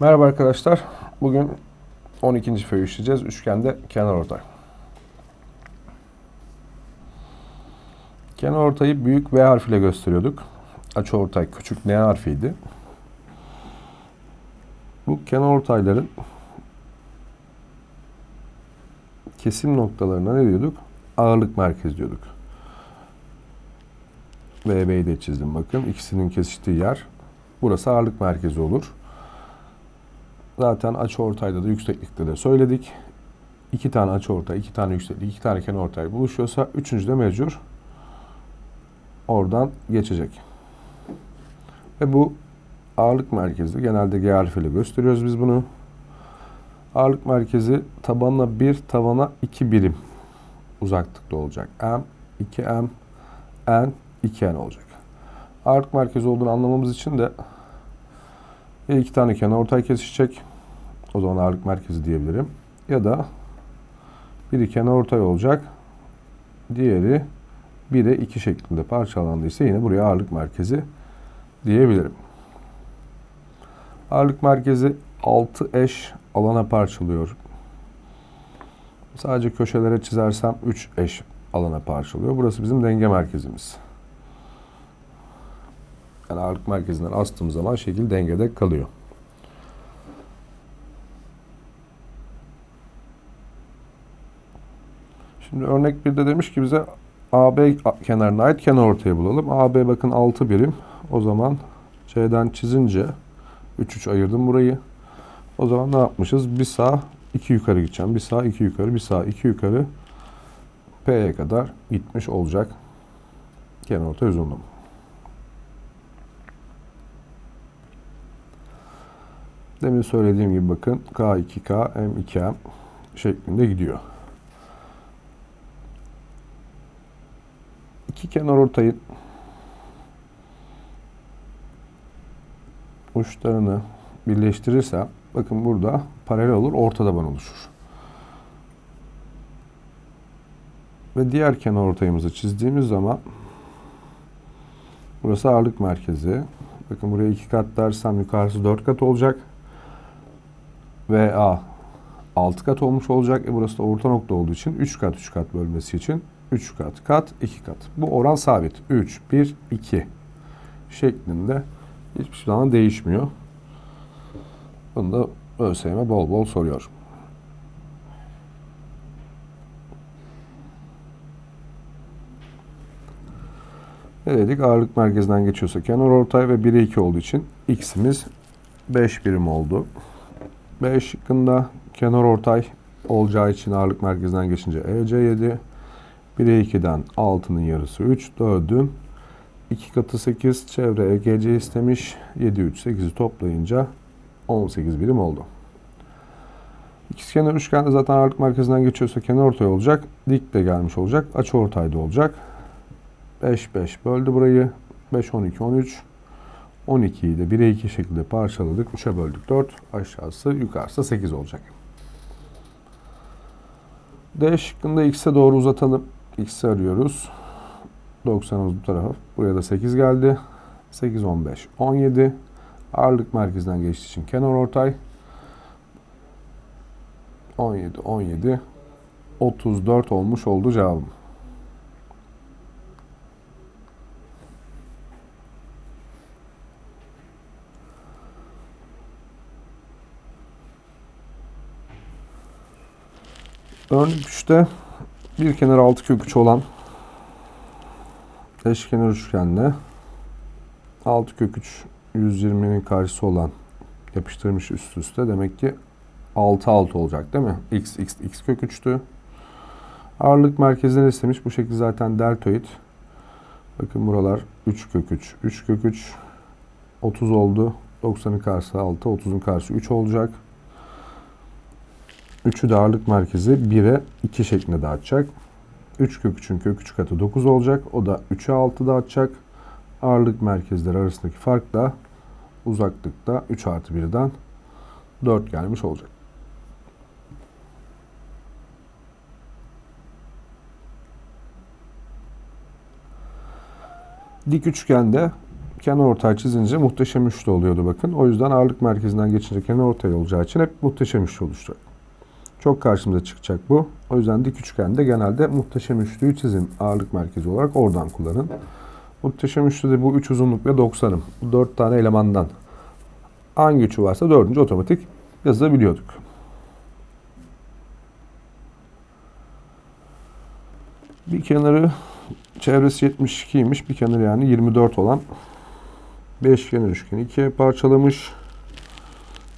Merhaba arkadaşlar. Bugün 12. föyü işleyeceğiz. Üçgende kenar ortay. Kenar ortayı büyük V harfiyle gösteriyorduk. Açı ortay küçük N harfiydi. Bu kenar ortayların kesim noktalarına ne diyorduk? Ağırlık merkezi diyorduk. VB'yi de çizdim bakın. İkisinin kesiştiği yer. Burası ağırlık merkezi olur. Zaten açı ortayda da yükseklikte de söyledik. İki tane açı ortay, iki tane yükseklik, iki tane kenar ortay buluşuyorsa üçüncü de mecbur oradan geçecek. Ve bu ağırlık merkezi genelde G harfiyle gösteriyoruz biz bunu. Ağırlık merkezi tabanla 1, tavana 2 birim uzaklıkta olacak. M, 2M, N, 2N olacak. Ağırlık merkezi olduğunu anlamamız için de ya iki tane kenar ortay kesişecek. O zaman ağırlık merkezi diyebilirim. Ya da biri kenar ortay olacak. Diğeri 1'e 2 şeklinde parçalandıysa yine buraya ağırlık merkezi diyebilirim. Ağırlık merkezi 6 eş alana parçalıyor. Sadece köşelere çizersem 3 eş alana parçalıyor. Burası bizim denge merkezimiz. Yani ağırlık merkezinden astığım zaman şekil dengede kalıyor. Şimdi örnek 1'de demiş ki bize AB kenarına ait kenar ortayı bulalım. AB bakın 6 birim. O zaman C'den çizince 3 3 ayırdım burayı. O zaman ne yapmışız? Bir sağ, iki yukarı gideceğim. Bir sağ, iki yukarı, bir sağ, iki yukarı. P'ye kadar gitmiş olacak. Kenar ortay uzunluğum. Demin söylediğim gibi bakın K2K, M2M şeklinde gidiyor. İki kenar ortayın uçlarını birleştirirsem bakın burada paralel olur, orta taban oluşur. Ve diğer kenar ortayımızı çizdiğimiz zaman burası ağırlık merkezi. Bakın buraya iki kat dersem yukarısı dört kat olacak. VA 6 kat olmuş olacak. E burası da orta nokta olduğu için 3 kat 3 kat bölmesi için 3 kat kat 2 kat. Bu oran sabit. 3 1 2 şeklinde hiçbir zaman değişmiyor. Bunu da ÖSYM bol bol soruyor. Ne dedik? Ağırlık merkezinden geçiyorsa kenar ortay ve 1'e 2 olduğu için x'imiz 5 birim oldu. B şıkkında kenar ortay olacağı için ağırlık merkezinden geçince EC 7. 1'e 2'den 6'nın yarısı 3. 4'ün 2 katı 8. Çevre EGC istemiş. 7, 3, 8'i toplayınca 18 birim oldu. İkizkenar üçgende zaten ağırlık merkezinden geçiyorsa kenar ortay olacak. Dik de gelmiş olacak. Açı ortayda olacak. 5, 5 böldü burayı. 5, 12, 13. 12'yi de 1'e 2 şekilde parçaladık. 3'e böldük 4. Aşağısı yukarısı 8 olacak. D şıkkında x'e doğru uzatalım. x'i arıyoruz. 90'ımız bu tarafa. Buraya da 8 geldi. 8, 15, 17. Ağırlık merkezinden geçtiği için kenar ortay. 17, 17. 34 olmuş oldu cevabım. Örnek 3'te bir kenar 6 kök 3 olan eşkenar üçgenle 6 kök 3 120'nin karşısı olan yapıştırmış üst üste demek ki 6 6 olacak değil mi? X x x kök 3'tü. Ağırlık merkezinden istemiş. Bu şekilde zaten deltoid. Bakın buralar 3 kök 3, 3 kök 3, 30 oldu. 90'ın karşısı 6, 30'un karşısı 3 olacak. 3'ü de ağırlık merkezi 1'e 2 şeklinde dağıtacak. 3 kök 3'ün kök 3 katı 9 olacak. O da 3'e 6 dağıtacak. Ağırlık merkezleri arasındaki fark da uzaklıkta 3 artı 1'den 4 gelmiş olacak. Dik üçgende kenar ortay çizince muhteşem üçlü oluyordu bakın. O yüzden ağırlık merkezinden geçince kenar ortay olacağı için hep muhteşem üçlü oluşacak. Çok karşımıza çıkacak bu. O yüzden dik üçgende genelde muhteşem üçlüyü çizin ağırlık merkezi olarak oradan kullanın. Muhteşem üçlüde bu üç uzunluk ve 90'ım. Bu dört tane elemandan hangi üçü varsa dördüncü otomatik yazabiliyorduk. Bir kenarı çevresi 72'ymiş. Bir kenarı yani 24 olan beşkenar üçgeni ikiye parçalamış.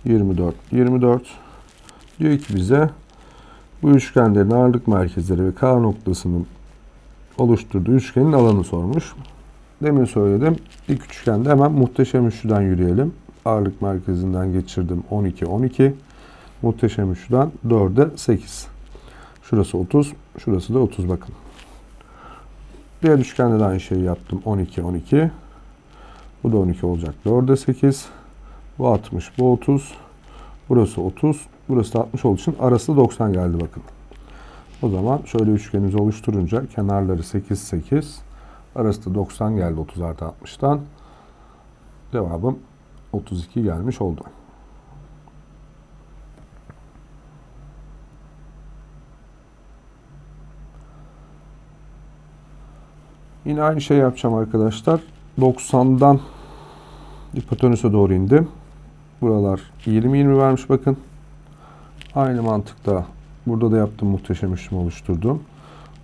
24, 24. Diyor ki bize bu üçgenlerin ağırlık merkezleri ve K noktasının oluşturduğu üçgenin alanı sormuş. Demin söyledim. İlk üçgende hemen muhteşem üçlüden yürüyelim. Ağırlık merkezinden geçirdim 12, 12. Muhteşem üçlüden 4'e 8. Şurası 30, şurası da 30 bakın. Diğer üçgende de aynı şeyi yaptım. 12, 12. Bu da 12 olacak. 4'e 8. Bu 60, bu 30. Burası 30. Burası da 60 olduğu için arası 90 geldi bakın. O zaman şöyle üçgenimizi oluşturunca kenarları 8, 8. Arası da 90 geldi 30 artı 60'tan. Cevabım 32 gelmiş oldu. Yine aynı şey yapacağım arkadaşlar. 90'dan hipotenüse doğru indim. Buralar 20-20 vermiş bakın. Aynı mantıkta burada da yaptım muhteşem üçlüm oluşturdum.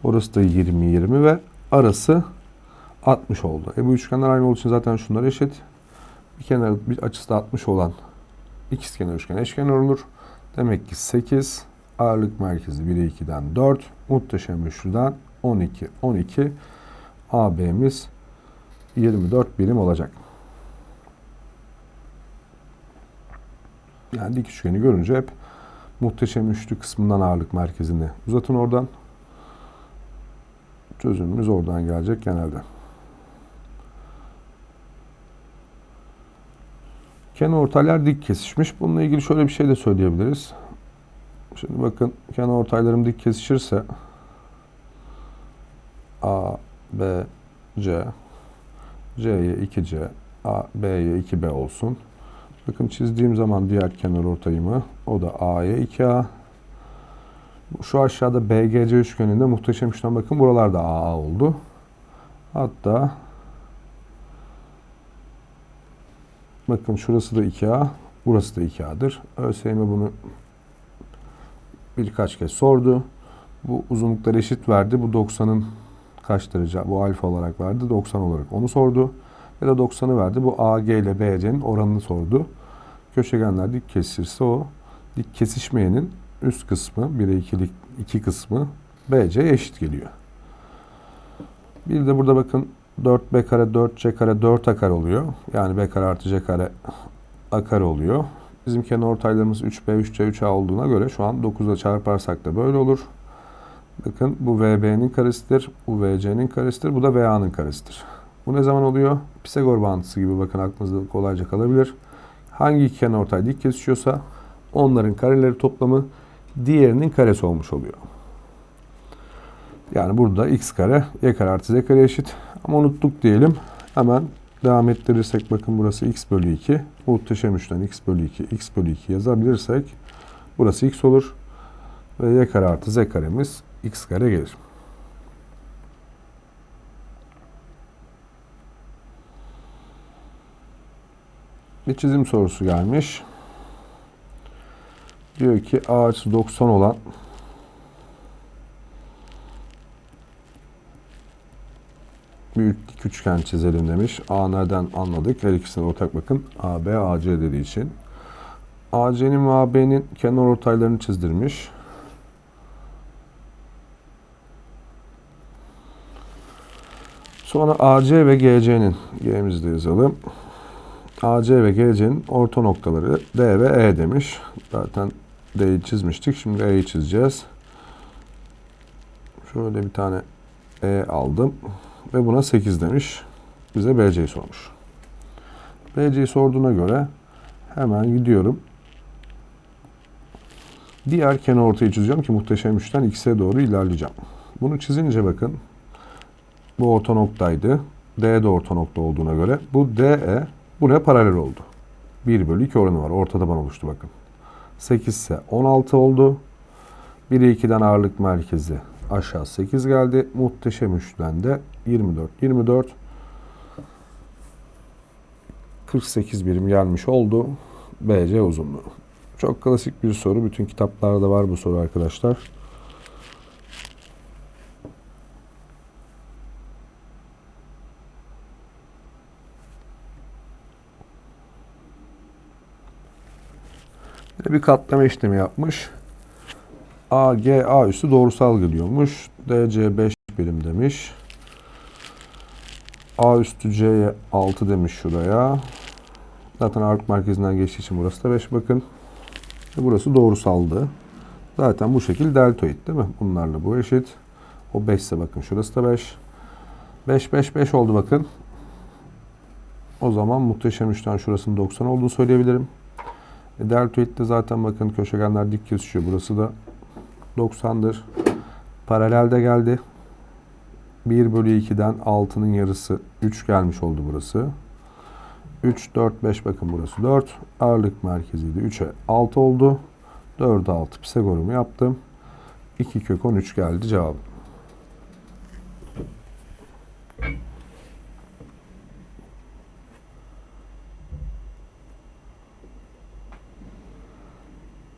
Orası da 20-20 ve arası 60 oldu. E bu üçgenler aynı olduğu için zaten şunlar eşit. Bir kenar bir açısı da 60 olan ikizkenar üçgen eşkenar olur. Demek ki 8 ağırlık merkezi 1'e 2'den 4 muhteşem üçlüden 12 12 AB'miz 24 birim olacak. Yani dik üçgeni görünce hep muhteşem üçlü kısmından ağırlık merkezini uzatın oradan. Çözümümüz oradan gelecek genelde. Kenar ortaylar dik kesişmiş. Bununla ilgili şöyle bir şey de söyleyebiliriz. Şimdi bakın kenar ortaylarım dik kesişirse A, B, C, C'ye 2C, A, B'ye 2B olsun. Bakın çizdiğim zaman diğer kenar ortayımı o da A'ya 2A. Şu aşağıda BGC üçgeninde muhteşem üçgen bakın buralarda AA oldu. Hatta bakın şurası da 2A, burası da 2A'dır. ÖSYM bunu birkaç kez sordu. Bu uzunluklar eşit verdi. Bu 90'ın kaç derece? Bu alfa olarak verdi. 90 olarak onu sordu. Ya da 90'ı verdi. Bu AG ile BC'nin oranını sordu. Köşegenler dik kesişirse o dik kesişmeyenin üst kısmı 1'e 2'lik 2 kısmı BC eşit geliyor. Bir de burada bakın 4B kare 4C kare 4A kare oluyor. Yani B kare artı C kare A kare oluyor. Bizim kenar ortaylarımız 3B, 3C, 3A olduğuna göre şu an 9'a çarparsak da böyle olur. Bakın bu VB'nin karesidir, bu VC'nin karesidir, bu da VA'nın karesidir. Bu ne zaman oluyor? Pisagor bağıntısı gibi bakın aklınızda kolayca kalabilir. Hangi iki kenar ortay dik kesişiyorsa onların kareleri toplamı diğerinin karesi olmuş oluyor. Yani burada x kare y kare artı z kare eşit. Ama unuttuk diyelim. Hemen devam ettirirsek bakın burası x bölü 2. Muhteşem üçten x bölü 2, x bölü 2 yazabilirsek burası x olur. Ve y kare artı z karemiz x kare gelir. Bir çizim sorusu gelmiş. Diyor ki a açısı 90 olan büyük dik üçgen çizelim demiş. A nereden anladık? Her ikisine ortak bakın. AB, AC dediği için. AC'nin ve AB'nin kenar ortaylarını çizdirmiş. Sonra AC ve GC'nin G'mizi de yazalım. AC ve GC'nin orta noktaları D ve E demiş. Zaten D'yi çizmiştik. Şimdi E'yi çizeceğiz. Şöyle bir tane E aldım. Ve buna 8 demiş. Bize BC'yi sormuş. BC'yi sorduğuna göre hemen gidiyorum. Diğer kenar ortayı çiziyorum ki muhteşem üçten x'e doğru ilerleyeceğim. Bunu çizince bakın bu orta noktaydı. D de orta nokta olduğuna göre bu DE buraya paralel oldu. 1 bölü 2 oranı var. Orta taban oluştu bakın. 8 ise 16 oldu. 1'e 2'den ağırlık merkezi aşağı 8 geldi. Muhteşem üçlüden de 24. 24 48 birim gelmiş oldu. BC uzunluğu. Çok klasik bir soru. Bütün kitaplarda var bu soru arkadaşlar. Bir katlama işlemi yapmış. A, G, A üstü doğrusal geliyormuş. DC 5 birim demiş. A üstü C'ye 6 demiş şuraya. Zaten ağırlık merkezinden geçtiği için burası da 5 bakın. Ve burası doğrusaldı. Zaten bu şekil deltoid değil mi? Bunlarla bu eşit. O 5 ise bakın şurası da 5. 5 5 5 oldu bakın. O zaman muhteşem üçten şurasının 90 olduğunu söyleyebilirim. E, deltoid'de zaten bakın köşegenler dik kesişiyor. Burası da 90'dır. Paralelde geldi. 1 bölü 2'den 6'nın yarısı 3 gelmiş oldu burası. 3, 4, 5 bakın burası 4. Ağırlık merkeziydi. 3'e 6 oldu. 4'e 6 Pisagorumu yaptım. 2 kök 13 geldi cevabım.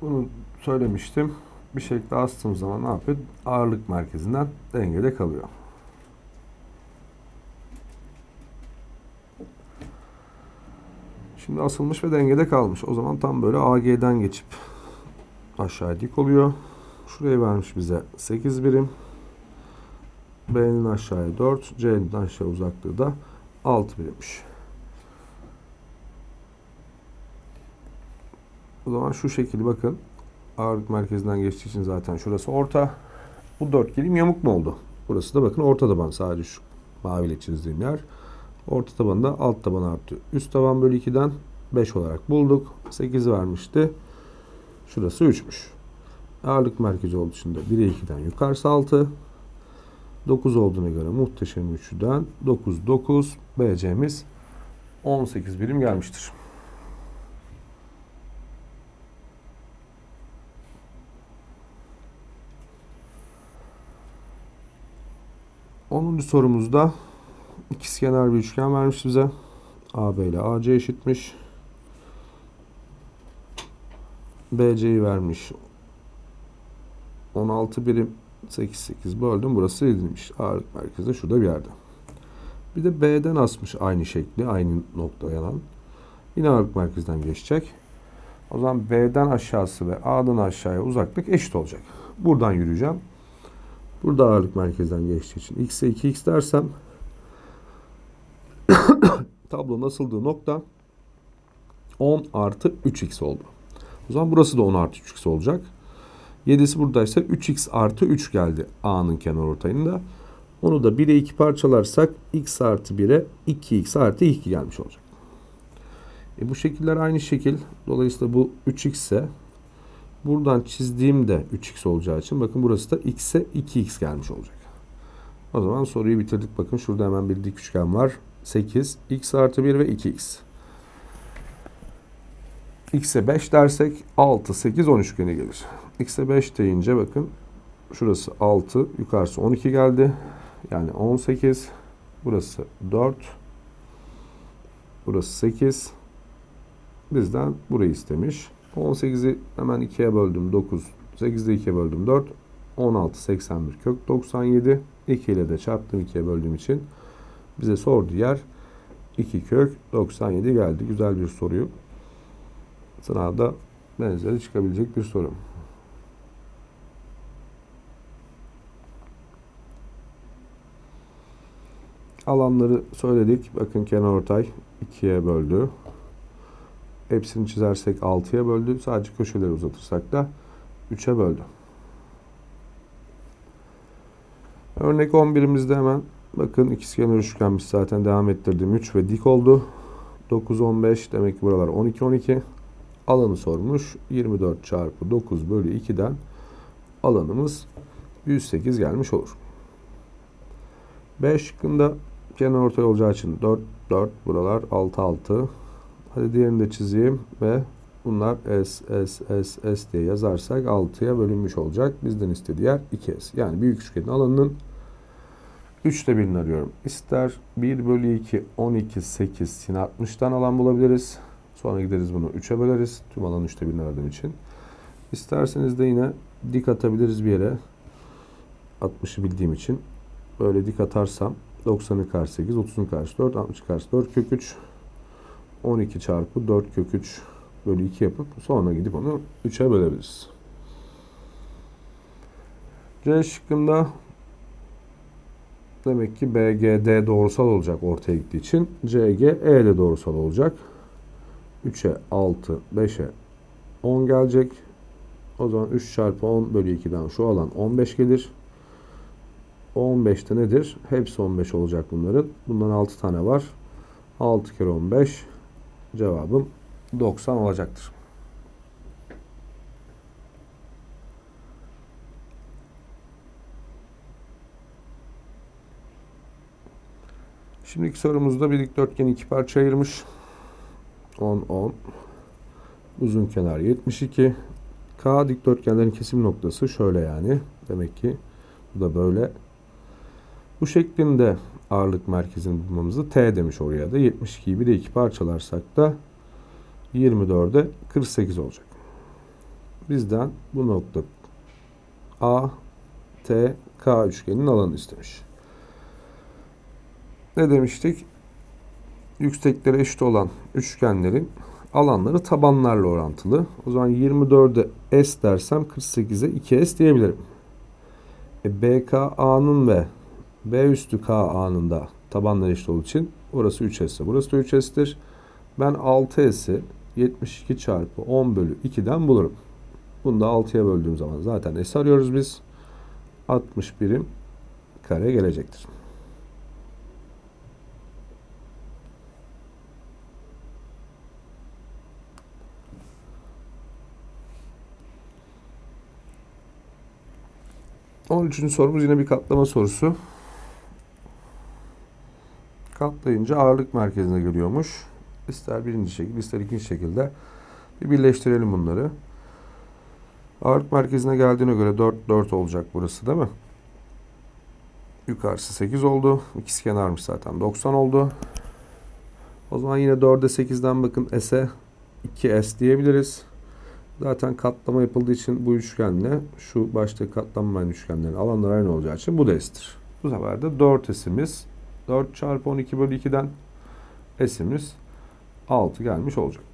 Bunu söylemiştim. Bir şekilde astığım zaman ne yapıyor? Ağırlık merkezinden dengede kalıyor. Şimdi asılmış ve dengede kalmış. O zaman tam böyle AG'den geçip aşağı dik oluyor. Şuraya vermiş bize 8 birim. B'nin aşağıya 4, C'nin aşağı uzaklığı da 6 birimmiş. O zaman şu şekilde bakın. Ağırlık merkezinden geçtiği için zaten şurası orta. Bu dörtgenim yamuk mu oldu? Burası da bakın orta taban sadece şu maviyle çizdiğim yer. Orta tabanında alt taban artı üst taban bölü 2'den 5 olarak bulduk. 8 vermişti. Şurası 3'müş. Ağırlık merkezi olduğu için de 1'e 2'den yukarısı 6. 9 olduğuna göre muhteşem üçlüden 9 9 BC'miz 18 birim gelmiştir. Onuncu sorumuzda ikizkenar bir üçgen vermiş bize. AB ile AC eşitmiş. BC'yi vermiş. 16 birim 8 8 böldüm. Burası edilmiş. Ağırlık merkezi şurada bir yerde. Bir de B'den asmış aynı şekli, aynı nokta yanan. Yine ağırlık merkezden geçecek. O zaman B'den aşağısı ve A'dan aşağıya uzaklık eşit olacak. Buradan yürüyeceğim. Burada ağırlık merkezden geçtiği için x'e 2x dersem tablonun asıldığı nokta 10 artı 3x oldu. O zaman burası da 10 artı 3x olacak. 7'si buradaysa 3x artı 3 geldi A'nın kenar ortayında. Onu da 1'e 2 parçalarsak x artı 1'e 2x artı 2 gelmiş olacak. E bu şekiller aynı şekil. Dolayısıyla bu 3x ise buradan çizdiğimde 3x olacağı için bakın burası da x'e 2x gelmiş olacak. O zaman soruyu bitirdik. Bakın şurada hemen bir dik üçgen var. 8, x artı 1 ve 2x. x'e 5 dersek 6, 8, 10 üçgeni gelir. x'e 5 deyince bakın şurası 6, yukarısı 12 geldi. Yani 18, burası 4, burası 8. Bizden burayı istemiş. 18'i hemen 2'ye böldüm 9, 8'i 2'ye böldüm 4, 16, 81 kök 97. 2 ile de çarptım 2'ye böldüğüm için. Bize sorduğu yer 2 kök 97 geldi. Güzel bir soruyu. Sınavda benzeri çıkabilecek bir soru. Alanları söyledik. Bakın kenarortay 2'ye böldü. Hepsini çizersek 6'ya böldü. Sadece köşeleri uzatırsak da 3'e böldü. Örnek 11'imizde hemen bakın ikizkenar üçgenmiş zaten devam ettirdim. 3 ve dik oldu. 9 15 demek ki buralar 12 12. Alanı sormuş. 24 çarpı 9 bölü 2'den alanımız 108 gelmiş olur. B şıkkında Kenar ortay olacağı için 4 4 buralar 6 6. Hadi diğerini de çizeyim ve bunlar S S S S diye yazarsak 6'ya bölünmüş olacak. Bizden istediği yer 2S. Yani büyük üçgenin alanının 3'te birini arıyorum. İster 1 bölü 2 12 8 sin 60'tan alan bulabiliriz. Sonra gideriz bunu 3'e böleriz. Tüm alan 3'te birini aradığım için. İsterseniz de yine dik atabiliriz bir yere. 60'ı bildiğim için. Böyle dik atarsam 90'ı karşı 8, 30'un karşı 4, 60 karşı 4 kök 3. 12 çarpı 4 kök 3 bölü 2 yapıp sonra gidip onu 3'e bölebiliriz. C şıkkında demek ki BGD doğrusal olacak ortaya gittiği için CG E de doğrusal olacak. 3'e 6, 5'e 10 gelecek. O zaman 3 çarpı 10 bölü 2'den şu alan 15 gelir. 15'te nedir? Hepsi 15 olacak bunların. Bundan 6 tane var. 6 kere 15 cevabım 90 olacaktır. Şimdiki sorumuzda bir dikdörtgeni iki parça ayırmış. 10 10. Uzun kenar 72. K dikdörtgenlerin kesim noktası şöyle yani. Demek ki bu da böyle. Bu şeklinde ağırlık merkezini bulmamızı T demiş oraya da. 72'yi bir de iki parçalarsak da 24'e 48 olacak. Bizden bu nokta A, T, K üçgeninin alanını istemiş. Ne demiştik? Yüksekleri eşit olan üçgenlerin alanları tabanlarla orantılı. O zaman 24'e S dersem 48'e 2S diyebilirim. E, BKA'nın ve B üstü KA'nın da tabanları eşit olduğu için orası 3S. Burası da 3S'tir. Ben 6S'i 72 çarpı 10 bölü 2'den bulurum. Bunu da 6'ya böldüğüm zaman zaten S arıyoruz biz. 60 birim kare gelecektir. On üçüncü sorumuz yine bir katlama sorusu. Katlayınca ağırlık merkezine geliyormuş. İster birinci şekil, ister ikinci şekilde bir birleştirelim bunları. Ağırlık merkezine geldiğine göre 4 4 olacak burası değil mi? Yukarısı 8 oldu. İkisi kenarmış zaten. 90 oldu. O zaman yine 4'e 8'den bakın S'e 2S diyebiliriz. Zaten katlama yapıldığı için bu üçgenle şu başta katlanmayan üçgenlerin alanları aynı olacağı için bu da S'tir. Bu sefer de 4S'imiz 4 çarpı 12 bölü 2'den S'imiz 6 gelmiş olacak.